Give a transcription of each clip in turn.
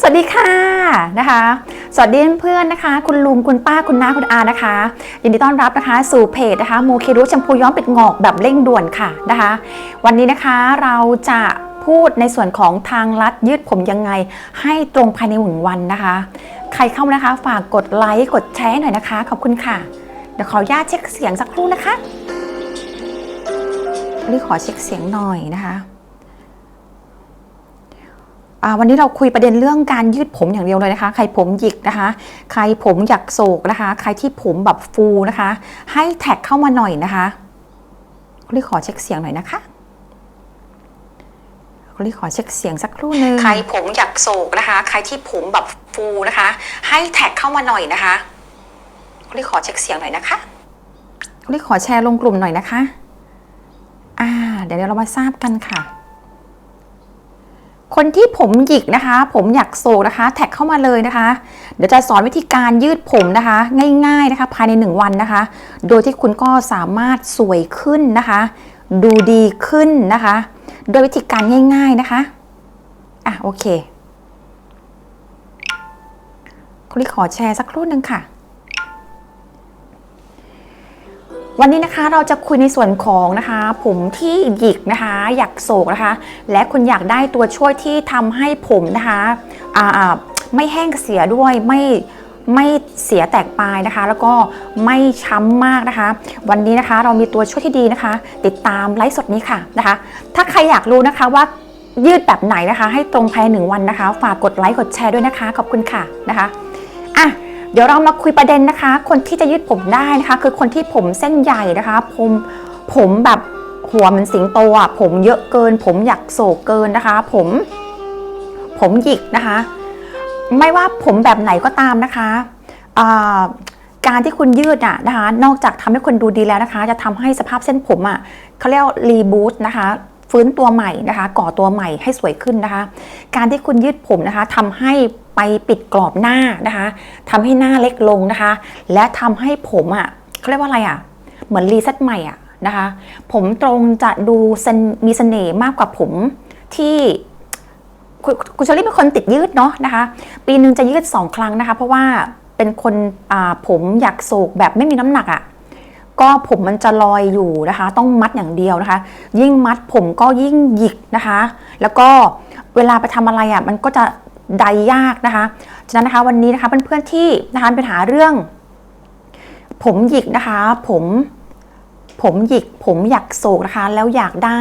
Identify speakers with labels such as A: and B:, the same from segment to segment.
A: สวัสดีค่ะนะคะ สวัสดีเพื่อนๆนะคะ คุณลุงคุณป้าคุณน้าคุณอานะคะยินดีต้อนรับนะคะสู่เพจนะคะโมเครุแชมพูย้อมปิดงอกแบบเร่งด่วนค่ะนะคะ วันนี้นะคะเราจะพูดในส่วนของทางลัดยืดผมยังไง ให้ตรงภายในหนึ่งวันนะคะ ใครเข้านะคะ ฝากกดไลค์กดแชร์หน่อยนะคะ ขอบคุณค่ะ เดี๋ยวขออนุญาตเช็คเสียงสักครู่นะคะวันนี้ขอเช็คเสียงหน่อยนะคะ วันนี้เราคุยประเด็นเรื่องการยืดผมอย่างเดียวเลยนะคะ ใครผมหยิกนะคะ ใครผมอยากโศกนะคะ ใครที่ผมแบบฟูนะคะ ให้แท็กเข้ามาหน่อยนะคะคุณลี่ขอเช็คเสียงหน่อยนะคะคุณลี่ขอเช็คเสียงสักครู่หนึงใครผมอยากโศกนะคะ ใครที่ผมแบบฟูนะคะ ให้แท็กเข้ามาหน่อยนะคะคุณลี่ขอเช็คเสียงหน่อยนะคะคุณลี่ขอแชร์ลงกลุ่มหน่อยนะคะ อ่า เดี๋ยวเรามาทราบกันค่ะ คนที่ผมหยิกนะคะ ผมอยากโศกนะคะ แท็กเข้ามาเลยนะคะ เดี๋ยวจะสอนวิธีการยืดผมนะคะ ง่ายๆนะคะ ภายใน 1 วันนะคะ โดยที่คุณก็สามารถสวยขึ้นนะคะ ดูดีขึ้นนะคะ โดยวิธีการง่าย ๆนะคะอะโอเคคุณขอแชร์สักครู่หนึ่งค่ะ วันนี้นะคะเราจะคุยในส่วนของนะคะ ผมที่หยิกนะคะ อยากโศกนะคะ และคุณอยากได้ตัวช่วยที่ทำให้ผมนะคะอ่าไม่แห้งเสียด้วยไม่ไม่เสียแตกปลายนะคะ แล้วก็ไม่ช้ำมากนะคะ วันนี้นะคะเรามีตัวช่วยที่ดีนะคะ ติดตามไลฟ์สดนี้ค่ะนะคะ ถ้าใครอยากรู้นะคะว่ายืดแบบไหนนะคะ ให้ตรงภายในหนึ่งวันนะคะ ฝากกดไลค์กดแชร์ด้วยนะคะ ขอบคุณค่ะนะคะอะ เดี๋ยวเรามาคุยประเด็นนะคะ คนที่จะยืดผมได้นะคะ คือคนที่ผมเส้นใหญ่นะคะ ผมผมแบบหัวมือนสิงโตอะผมเยอะเกิน ผมอยากโศกเกินนะคะ ผม ผมหยิกนะคะ ไม่ว่าผมแบบไหนก็ตามนะคะการที่คุณยืดอะนะคะ นอกจากทำให้คนดูดีแล้วนะคะ จะทำให้สภาพเส้นผมอะเขาเรียกรีบูตนะคะฟื้นตัวใหม่นะคะ ก่อตัวใหม่ให้สวยขึ้นนะคะ การที่คุณยืดผมนะคะทำให้ ไปปิดกรอบหน้านะคะทำให้หน้าเล็กลงนะคะ และทำให้ผมอะเขาเรียกว่าอะไรอะ เหมือนรีเซ็ตใหม่อะนะคะ ผมตรงจะดูมีเสน่ห์มากกว่าผมที่คุณคุณชอรี่เป็นคนติดยืดเนาะนะคะ ปีหนึ่งจะยืดสองครั้งนะคะ เพราะว่าเป็นคนผมอยากโศกแบบไม่มีน้ำหนักอะก็ผมมันจะลอยอยู่นะคะ ต้องมัดอย่างเดียวนะคะ ยิ่งมัดผมก็ยิ่งหยิกนะคะ แล้วก็เวลาไปทำอะไรอะมันก็จะ ใดยากนะคะฉะนั้นนะคะวันนี้นะคะเพื่อนๆที่นะคะป็นปัญหาเรื่อง ผมหยิกนะคะ ผมผมหยิกผมอยากโศกนะคะ แล้วอยากได้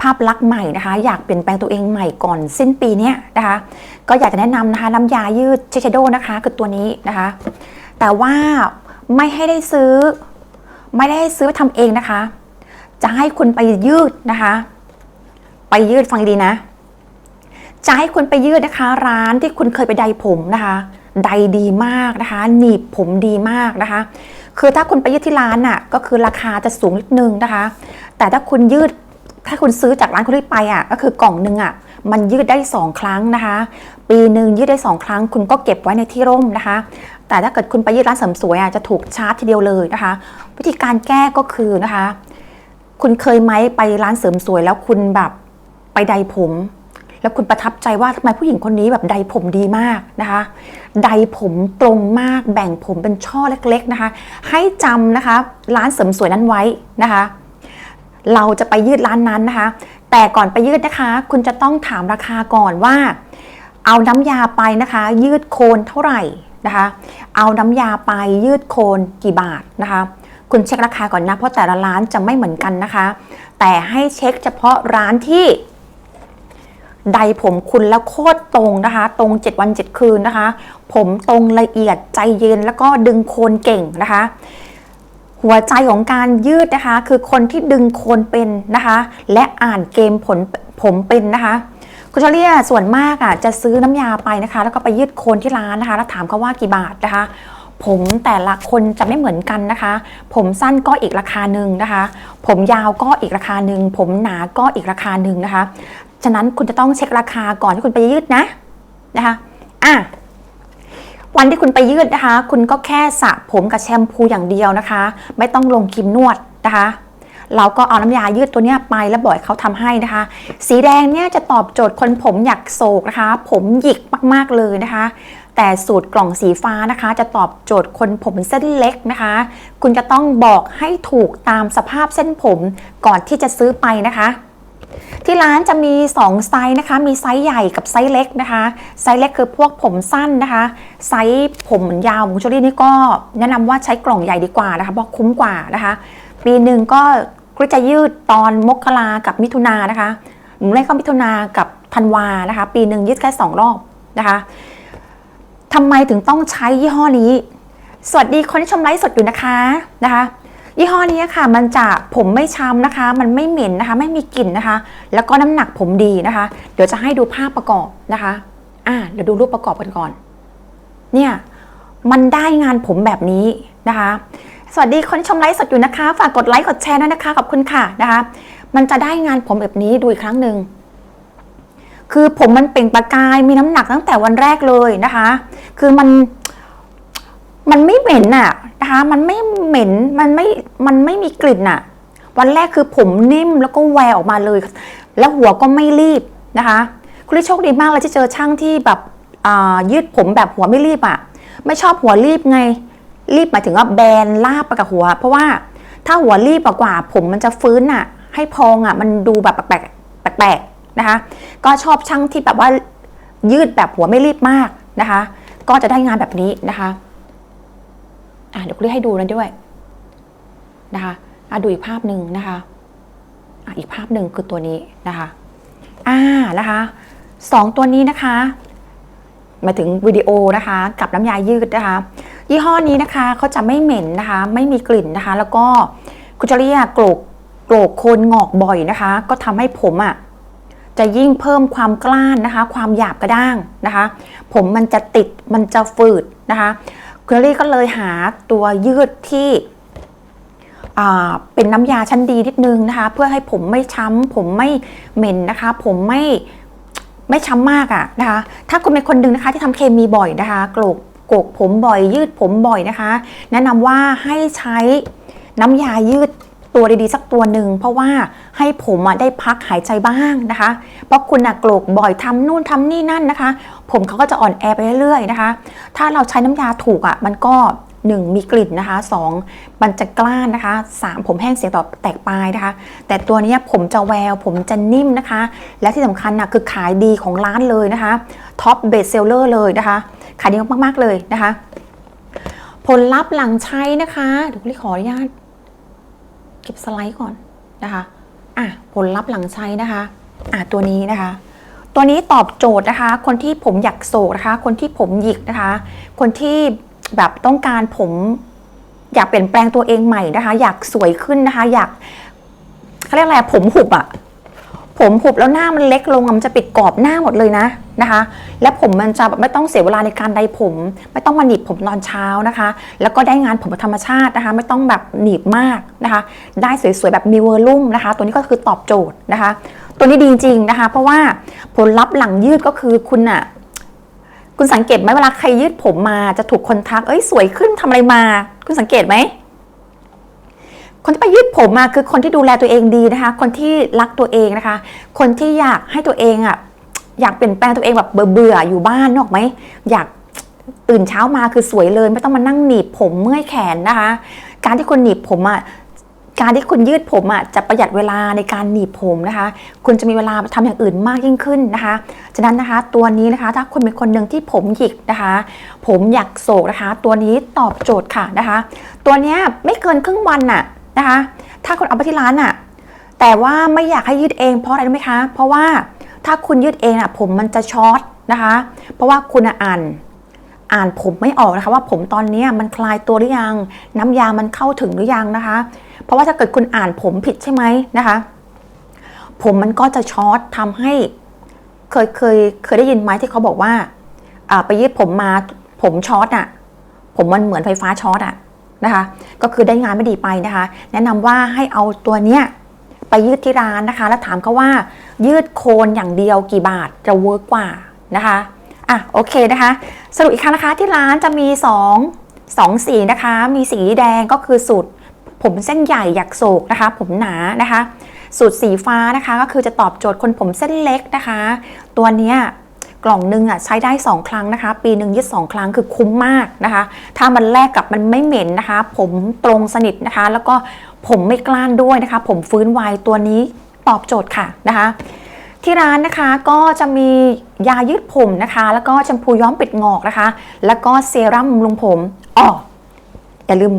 A: ภาพลักษณ์ใหม่นะคะ อยากเปลี่ยนแปลงตัวเองใหม่ก่อนสิ้นปีเนี้ยนะคะ ก็อยากจะแนะนำนะคะน้ำยายืดเชชโดนะคะ คือตัวนี้นะคะ แต่ว่าไม่ให้ได้ซื้อ ไม่ได้ให้ซื้อไปทำเองนะคะ จะให้คุณไปยืดนะคะ ไปยืดฟังดีนะ จะให้คุณไปยืดนะคะ ร้านที่คุณเคยไปใดผมนะคะ ใดดีมากนะคะ หนีบผมดีมากนะคะ คือถ้าคุณไปยืดที่ร้านน่ะก็คือราคาจะสูงนิดนึงนะคะ แต่ถ้าคุณยืดถ้าคุณซื้อจากร้านคุณที่ไปอะก็คือกล่องหนึงอะมันยืดได้ 2 ครั้งนะคะ ปีหนึ่งยืดได้ 2 ครั้ง คุณก็เก็บไว้ในที่ร่มนะคะ แต่ถ้าเกิดคุณไปยืดร้านเสริมสวยอะจะถูกชาร์จทีเดียวเลยนะคะ วิธีการแก้ก็คือนะคะ คุณเคยไหมไปร้านเสริมสวยแล้วคุณแบบไปใดผม แล้วคุณประทับใจว่าทำไมผู้หญิงคนนี้แบบใดผมดีมากนะคะใดผมตรงมากแบ่งผมเป็นช่อเล็กๆนะคะ ให้จำนะคะ ร้านเสริมสวยนั้นไว้นะคะ เราจะไปยืดร้านนั้นนะคะ แต่ก่อนไปยืดนะคะ คุณจะต้องถามราคาก่อนว่า เอาน้ำยาไปนะคะ ยืดโคนเท่าไหร่นะคะ เอาน้ำยาไปยืดโคนกี่บาทนะคะคุณเช็คราคาก่อนนะ เพราะแต่ละร้านจะไม่เหมือนกันนะคะ แต่ให้เช็คเฉพาะร้านที่ ใดผมคุณแล้วโคตรตรงนะคะ ตรง 7 วัน 7 คืนนะคะ ผมตรงละเอียดใจเย็นแล้วก็ดึงโคนเก่งนะคะ หัวใจของการยืดนะคะ คือคนที่ดึงโคนเป็นนะคะ และอ่านเกมผลผมเป็นนะคะคุณเชอรี่ส่วนมากอะจะซื้อน้ำยาไปนะคะ แล้วก็ไปยืดโคนที่ร้านนะคะ แล้วถามเขาว่ากี่บาทนะคะ ผมแต่ละคนจะไม่เหมือนกันนะคะ ผมสั้นก็อีกราคาหนึ่งนะคะ ผมยาวก็อีกราคาหนึ่งผมหนาก็อีกราคาหนึ่งนะคะ ฉะนั้นคุณจะต้องเช็คราคาก่อนที่คุณไปยืดนะนะคะอะวันที่คุณไปยืดนะคะ คุณก็แค่สระผมกับแชมพูอย่างเดียวนะคะ ไม่ต้องลงครีมนวดนะคะ เราก็เอาน้ำยายืดตัวนี้ไปแล้วบ่อยเขาทำให้นะคะ สีแดงเนี่ยจะตอบโจทย์คนผมอยากโศกนะคะ ผมหยิกมากๆเลยนะคะ แต่สูตรกล่องสีฟ้านะคะ จะตอบโจทย์คนผมเส้นเล็กนะคะ คุณจะต้องบอกให้ถูกตามสภาพเส้นผมก่อนที่จะซื้อไปนะคะ ที่ร้านจะมี 2 ไซส์นะคะ มีไซส์ใหญ่กับไซส์เล็กนะคะ ไซส์เล็กคือพวกผมสั้นนะคะ ไซส์ผมยาวของชลี่นี่ก็แนะนำว่าใช้กล่องใหญ่ดีกว่านะคะเพราะคุ้มกว่านะคะ ปีหนึ่งก็ก็จะยืดตอนมกรากับมิถุนานะคะหรือไม่ก็มิถุนากับธันวานะคะ ปีหนึ่งยืดแค่สองรอบนะคะทำไมถึงต้องใช้ยี่ห้อนี้ สวัสดีคนที่ชมไลฟ์สดอยู่นะคะนะคะ ยี่ห้อนี้ค่ะ มันจะผมไม่ช้ำนะคะ มันไม่เหม็นนะคะ ไม่มีกลิ่นนะคะ แล้วก็น้ำหนักผมดีนะคะ เดี๋ยวจะให้ดูภาพประกอบนะคะ อ่าเดี๋ยวดูรูปประกอบกันก่อน เนี่ยมันได้งานผมแบบนี้นะคะ สวัสดีคนชมไลฟ์สดอยู่นะคะ ฝากกดไลค์กดแชร์ด้วยนะคะขอบคุณค่ะนะคะ มันจะได้งานผมแบบนี้ดูอีกครั้งหนึ่งคือผมมันเปล่งประกายมีน้ำหนักตั้งแต่วันแรกเลยนะคะ คือมัน มันไม่เหม็นน่ะนะคะมันไม่เหม็น มันไม่ มันไม่มีกลิ่นน่ะวันแรกคือผมนิ่มแล้วก็แววออกมาเลย แล้วหัวก็ไม่รีบนะคะ คุณลิโชคดีมากเลยที่เจอช่างที่แบบอ่ายืดผมแบบหัวไม่รีบอะไม่ชอบหัวรีบไง รีบหมายถึงว่าแบนลาบไปกับหัว เพราะว่าถ้าหัวรีบกว่า ผมมันจะฟื้นอะให้พองอะมันดูแบบแปลกแปลกๆนะคะ ก็ชอบช่างที่แบบว่ายืดแบบหัวไม่รีบมากนะคะ ก็จะได้งานแบบนี้นะคะ อะเดี๋ยวคุณให้ดูนะด้วยนะคะอะดูอีกภาพหนึ่งนะคะอะอีกภาพหนึ่งคือตัวนี้นะคะอ่านะคะสองตัวนี้นะคะ มาถึงวิดีโอนะคะ กับน้ำยายืดนะคะ ยี่ห้อนี้นะคะเขาจะไม่เหม็นนะคะ ไม่มีกลิ่นนะคะ แล้วก็คุณจะเรียกโกรกโกรกโคนงอกบ่อยนะคะ ก็ทำให้ผมอะ่ะจะยิ่งเพิ่มความกล้านนะคะ ความหยาบกระด้างนะคะ ผมมันจะติดมันจะฝืดนะคะ คุณลี่ก็เลยหาตัวยืดที่เป็นน้ำยาชั้นดีนิดนึงนะคะ เพื่อให้ผมไม่ช้ำ ผมไม่เหม็นนะคะ ผมไม่ไม่ช้ำมากอะนะคะ ถ้าคุณเป็นคนหนึ่งนะคะที่ทำเคมีบ่อยนะคะโกรกโกกผมบ่อยยืดผมบ่อยนะคะ แนะนำว่าให้ใช้น้ำยายืด ตัวดีๆ สักตัวหนึ่งเพราะว่าให้ผมได้พักหายใจบ้างนะคะ เพราะคุณอะโกรกบ่อยทำนู่นทำนี่นั่นนะคะ ผมเขาก็จะอ่อนแอไปเรื่อยๆนะคะ ถ้าเราใช้น้ำยาถูกอะมันก็ 1 มีกลิ่นนะคะ 2 มันจะกล้านนะคะ 3 ผมแห้งเสียงต่อแตกปลายนะคะ แต่ตัวนี้ผมจะแวว ผมจะนิ่มนะคะ และที่สำคัญนะคือขายดีของร้านเลยนะคะท็อปเบสเซลเลอร์เลยนะคะ ขายดีมากๆเลยนะคะ ผลลัพธ์หลังใช้นะคะเดี๋ยวขออนุญาต เก็บสไลด์ก่อนนะคะอะผลลัพธ์หลังใช้นะคะอะตัวนี้นะคะ ตัวนี้ตอบโจทย์นะคะ คนที่ผมอยากโศกนะคะ คนที่ผมหยิกนะคะ คนที่แบบต้องการผมอยากเปลี่ยนแปลงตัวเองใหม่นะคะ อยากสวยขึ้นนะคะ อยากเขาเรียกอะไรผมหุบอะผมหุบแล้วหน้ามันเล็กลงมันจะปิดกรอบหน้าหมดเลยนะ นะคะ และผมมันจะไม่ต้องเสียเวลาในการใดผม ไม่ต้องมาหนีบผมตอนเช้านะคะ แล้วก็ได้งานผมธรรมชาตินะคะ ไม่ต้องแบบหนีบมากนะคะ ได้สวยๆแบบมีเวอร์ลุ่มนะคะ ตัวนี้ก็คือตอบโจทย์นะคะ ตัวนี้ดีจริงนะคะ เพราะว่าผลลัพธ์หลังยืดก็คือคุณอะคุณสังเกตไหมเวลาใครยืดผมมาจะถูกคนทัก เอ้ยสวยขึ้นทำอะไรมา คุณสังเกตไหมคนที่ไปยืดผมมาคือคนที่ดูแลตัวเองดีนะคะ คนที่รักตัวเองนะคะ คนที่อยากให้ตัวเองอะ อยากเปลี่ยนแปลงตัวเองแบบเบื่อๆอยู่บ้านนอกไหมอยากตื่นเช้ามาคือสวยเลย ไม่ต้องมานั่งหนีบผมเมื่อยแขนนะคะ การที่คนหนีบผมอะการที่คุณยืดผมอะจะประหยัดเวลาในการหนีบผมนะคะ คุณจะมีเวลาทำอย่างอื่นมากยิ่งขึ้นนะคะฉะนั้นนะคะ ตัวนี้นะคะถ้าคุณเป็นคนหนึ่งที่ผมหยิกนะคะ ผมอยากโศกนะคะ ตัวนี้ตอบโจทย์ค่ะนะคะ ตัวนี้ไม่เกินครึ่งวันน่ะนะคะ ถ้าคุณเอาไปที่ร้านน่ะแต่ว่าไม่อยากให้ยืดเองเพราะอะไรรู้ไหมคะ เพราะว่า ถ้าคุณยืดเองอะผมมันจะช็อตนะคะ เพราะว่าคุณอ่านอ่านผมไม่ออกนะคะว่าผมตอนนี้มันคลายตัวหรือยัง น้ำยามันเข้าถึงหรือยังนะคะ เพราะว่าถ้าเกิดคุณอ่านผมผิดใช่ไหมนะคะ ผมมันก็จะช็อตทำให้ เคยเคยเคยได้ยินไหมที่เขาบอกว่าไปยืดผมมาผมช็อตอะผมมันเหมือนไฟฟ้าช็อตอะนะคะ ก็คือได้งานไม่ดีไปนะคะ แนะนำว่าให้เอาตัวเนี้ย ไปยืดที่ร้านนะคะ แล้วถามเขาว่า ยืดโคนอย่างเดียวกี่บาทจะเวิร์กกว่านะคะอะโอเคนะคะ สรุปอีกครั้งนะคะที่ร้านจะมี 2 2 สีนะคะ มีสีแดงก็คือสูตรผมเส้นใหญ่อยากโศกนะคะ ผมหนานะคะ สูตรสีฟ้านะคะ ก็คือจะตอบโจทย์คนผมเส้นเล็กนะคะ ตัวเนี้ย กล่องหนึงอะใช้ได้ 2 ครั้งนะคะ ปีหนึ่งยืด2 ครั้งคือคุ้มมากนะคะ ถ้ามันแลกกับมันไม่เหม็นนะคะ ผมตรงสนิทนะคะ แล้วก็ผมไม่กล้านด้วยนะคะ ผมฟื้นไวตัวนี้ตอบโจทย์ค่ะนะคะ ที่ร้านนะคะก็จะมียายืดผมนะคะ แล้วก็แชมพูย้อมปิดงอกนะคะ แล้วก็เซรั่มบำรุงผมอ๋ออย่าลืม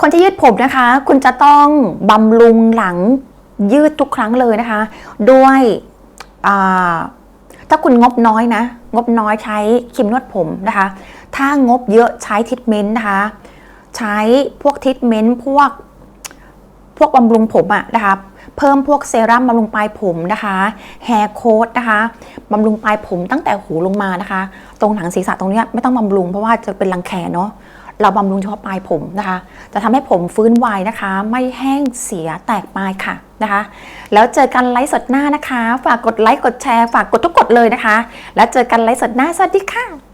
A: คนที่ยืดผมนะคะ คุณจะต้องบำรุงหลังยืดทุกครั้งเลยนะคะ ด้วยอ่า ถ้าคุณงบน้อยนะ งบน้อยใช้ครีมนวดผมนะคะ ถ้างบเยอะใช้ทิทเมนต์นะคะ ใช้พวกทิทเมนต์พวกพวกบำรุงผมอะนะคะ เพิ่มพวกเซรั่มบำรุงปลายผมนะคะแฮร์โค้ดนะคะบำรุงปลายผมตั้งแต่หูลงมานะคะ ตรงหนังศีรษะตรงนี้ไม่ต้องบำรุงเพราะว่าจะเป็นรังแคเนาะ เราบำรุงเฉพาะปลายผมนะคะ จะทำให้ผมฟื้นไวนะคะ ไม่แห้งเสียแตกปลายค่ะนะคะ แล้วเจอกันไลฟ์สดหน้านะคะ ฝากกดไลค์กดแชร์ ฝากกดทุกกดเลยนะคะ แล้วเจอกันไลฟ์สดหน้าสวัสดีค่ะ